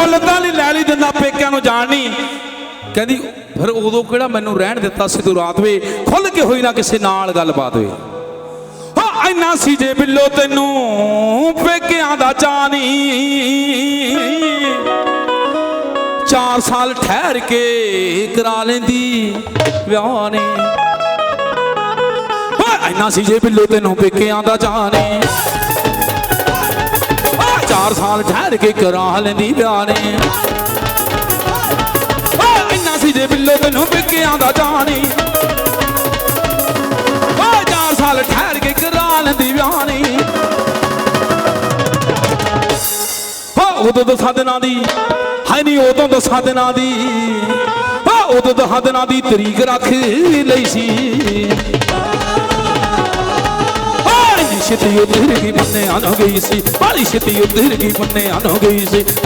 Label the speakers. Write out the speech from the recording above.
Speaker 1: ਮੁੱਲ ਤਾਂ ਨਹੀਂ ਲੈ ਲਈ ਦਿੰਦਾ ਪੇਕਿਆਂ ਨੂੰ ਜਾਣ ਨਹੀਂ। ਕਹਿੰਦੀ, ਫਿਰ ਉਦੋਂ ਕਿਹੜਾ ਮੈਨੂੰ ਰਹਿਣ ਦਿੱਤਾ ਸੀ ਤੂੰ ਰਾਤ ਵੇ? ਖੁੱਲ ਕੇ ਹੋਈ ਨਾ ਕਿਸੇ ਨਾਲ ਗੱਲਬਾਤ ਵੇ। ਹਾਂ ਇੰਨਾ ਸੀ ਜੇ ਬਿੱਲੋ ਤੈਨੂੰ, ਪੇਕਿਆਂ ਦਾ ਚਾਨੀ ਚਾਰ ਸਾਲ ਠਹਿਰ ਕੇ ਕਰਾ ਲੈਂਦੀ ਵਿਆਹ ਨੇ। ਓਏ ਸੀ ਜੇ ਬਿੱਲੋ ਤੈਨੂੰ ਪੇਕਿਆਂ ਦਾ ਚਾਨੀ ਓਏ ਸਾਲ ਠਹਿਰ ਕੇ ਕਰਾ ਲੈਂਦੀ ਵਿਆਹ ਨੇ ਇੰਨਾ ਸੀ ਜੇ ਬਿੱਲੋ ਤੈਨੂੰ ਪੇਕਿਆਂ ਦਾ ਚਾਨੀ ਓਏ ਚਾਰ ਸਾਲ ਠਹਿਰ ਕੇ ਕਰਾ ਲੈਂਦੀ ਵਿਆਹ ਨੇ ਉਦੋਂ ਦਸਾਂ ਦਿਨਾਂ ਦੀ ਹਾਏ ਨਹੀਂ ਉਦੋਂ ਦਸਾਂ ਦਿਨਾਂ ਦੀ। ਹੋ ਉਦੋਂ ਦਸਾਂ ਦਿਨਾਂ ਦੀ ਤਰੀਕ ਰੱਖ ਲਈ ਸੀ। ਛੇਤੀ ਉਧਰ ਗਈ ਮੰਨੇ ਆਣ ਗਈ ਸੀ ਬਾਲੀ ਛੇਤੀ ਉਧਰ ਗਈ ਮੰਨੇ ਆਣ ਗਈ ਸੀ।